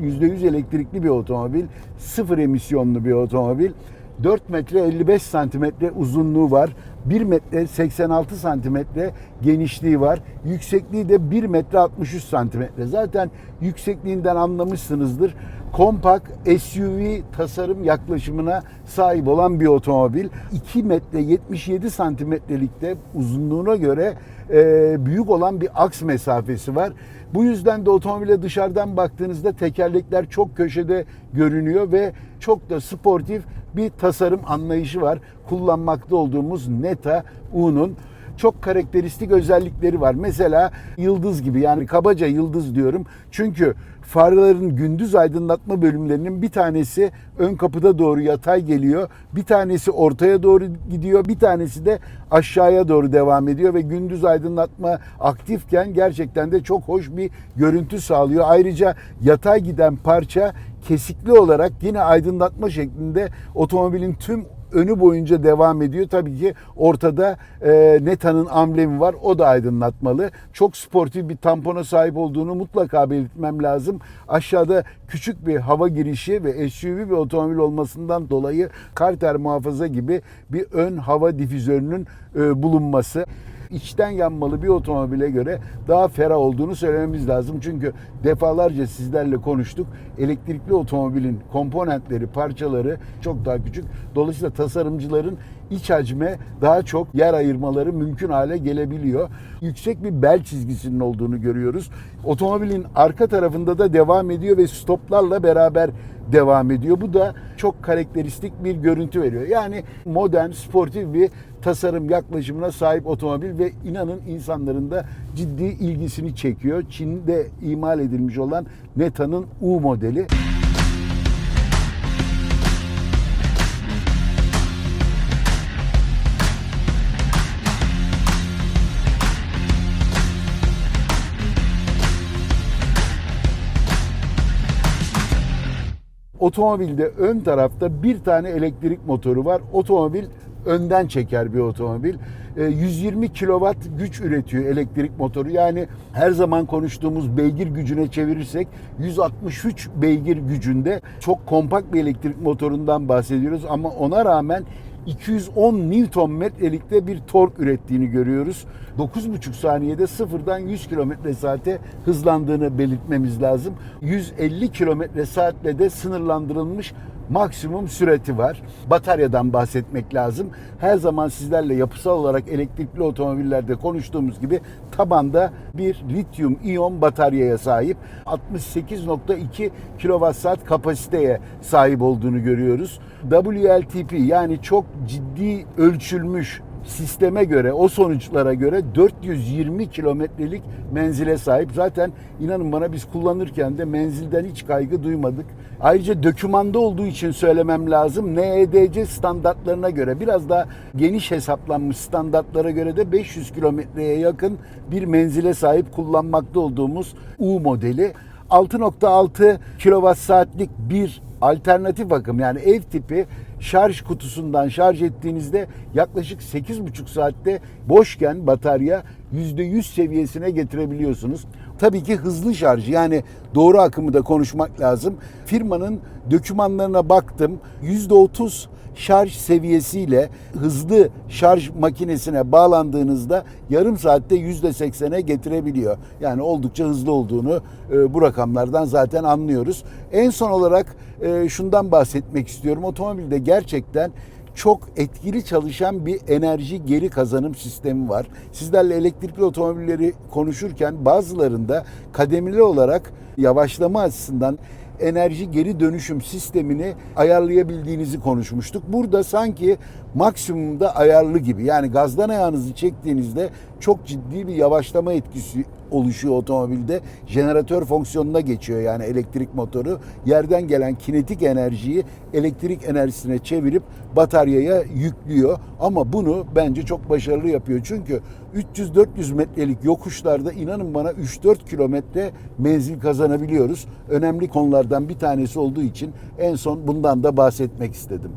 %100 elektrikli bir otomobil, sıfır emisyonlu bir otomobil. 4 metre 55 santimetre uzunluğu var. 1 metre 86 santimetre genişliği var. Yüksekliği de 1 metre 63 santimetre. Zaten yüksekliğinden anlamışsınızdır. Kompak SUV tasarım yaklaşımına sahip olan bir otomobil. 2 metre 77 santimetrelikte uzunluğuna göre e, büyük olan bir aks mesafesi var. Bu yüzden de otomobile dışarıdan baktığınızda tekerlekler çok köşede görünüyor ve çok da sportif bir tasarım anlayışı var. Kullanmakta olduğumuz Neta U'nun çok karakteristik özellikleri var. Mesela yıldız gibi yani kabaca yıldız diyorum. Çünkü farların gündüz aydınlatma bölümlerinin bir tanesi ön kapıda doğru yatay geliyor. Bir tanesi ortaya doğru gidiyor. Bir tanesi de aşağıya doğru devam ediyor ve gündüz aydınlatma aktifken gerçekten de çok hoş bir görüntü sağlıyor. Ayrıca yatay giden parça kesikli olarak yine aydınlatma şeklinde otomobilin tüm önü boyunca devam ediyor. Tabii ki ortada e, Neta'nın amblemi var. O da aydınlatmalı. Çok sportif bir tampona sahip olduğunu mutlaka belirtmem lazım. Aşağıda küçük bir hava girişi ve SUV bir otomobil olmasından dolayı karter muhafaza gibi bir ön hava difüzörünün e, bulunması içten yanmalı bir otomobile göre daha ferah olduğunu söylememiz lazım. Çünkü defalarca sizlerle konuştuk. Elektrikli otomobilin komponentleri, parçaları çok daha küçük. Dolayısıyla tasarımcıların iç hacme daha çok yer ayırmaları mümkün hale gelebiliyor. Yüksek bir bel çizgisinin olduğunu görüyoruz. Otomobilin arka tarafında da devam ediyor ve stoplarla beraber devam ediyor. Bu da çok karakteristik bir görüntü veriyor. Yani modern, sportif bir tasarım yaklaşımına sahip otomobil ve inanın insanların da ciddi ilgisini çekiyor. Çin'de imal edilmiş olan Neta'nın U modeli. Otomobilde ön tarafta bir tane elektrik motoru var. Otomobil önden çeker bir otomobil. Ee, 120 kW güç üretiyor elektrik motoru. Yani her zaman konuştuğumuz beygir gücüne çevirirsek 163 beygir gücünde çok kompakt bir elektrik motorundan bahsediyoruz ama ona rağmen 210 Newton metrelikte bir tork ürettiğini görüyoruz. 9,5 saniyede sıfırdan 100 km saate hızlandığını belirtmemiz lazım. 150 km saatle de sınırlandırılmış maksimum sürati var. Bataryadan bahsetmek lazım. Her zaman sizlerle yapısal olarak elektrikli otomobillerde konuştuğumuz gibi tabanda bir lityum iyon bataryaya sahip. 68.2 kWh kapasiteye sahip olduğunu görüyoruz. WLTP yani çok ciddi ölçülmüş sisteme göre, o sonuçlara göre 420 kilometrelik menzile sahip. Zaten inanın bana biz kullanırken de menzilden hiç kaygı duymadık. Ayrıca dökümanda olduğu için söylemem lazım. NEDC standartlarına göre biraz daha geniş hesaplanmış standartlara göre de 500 kilometreye yakın bir menzile sahip kullanmakta olduğumuz U modeli. 6.6 kWh saatlik bir alternatif akım yani ev tipi şarj kutusundan şarj ettiğinizde yaklaşık 8,5 saatte boşken batarya %100 seviyesine getirebiliyorsunuz. Tabii ki hızlı şarj yani doğru akımı da konuşmak lazım. Firmanın dokümanlarına baktım. %30 şarj seviyesiyle hızlı şarj makinesine bağlandığınızda yarım saatte %80'e getirebiliyor. Yani oldukça hızlı olduğunu e, bu rakamlardan zaten anlıyoruz. En son olarak e, şundan bahsetmek istiyorum. Otomobilde gerçekten çok etkili çalışan bir enerji geri kazanım sistemi var. Sizlerle elektrikli otomobilleri konuşurken bazılarında kademeli olarak yavaşlama açısından enerji geri dönüşüm sistemini ayarlayabildiğinizi konuşmuştuk. Burada sanki maksimumda ayarlı gibi. Yani gazdan ayağınızı çektiğinizde çok ciddi bir yavaşlama etkisi oluşuyor otomobilde. Jeneratör fonksiyonuna geçiyor yani elektrik motoru. Yerden gelen kinetik enerjiyi elektrik enerjisine çevirip bataryaya yüklüyor. Ama bunu bence çok başarılı yapıyor. Çünkü 300-400 metrelik yokuşlarda inanın bana 3-4 kilometre menzil kazanabiliyoruz. Önemli konulardan bir tanesi olduğu için en son bundan da bahsetmek istedim.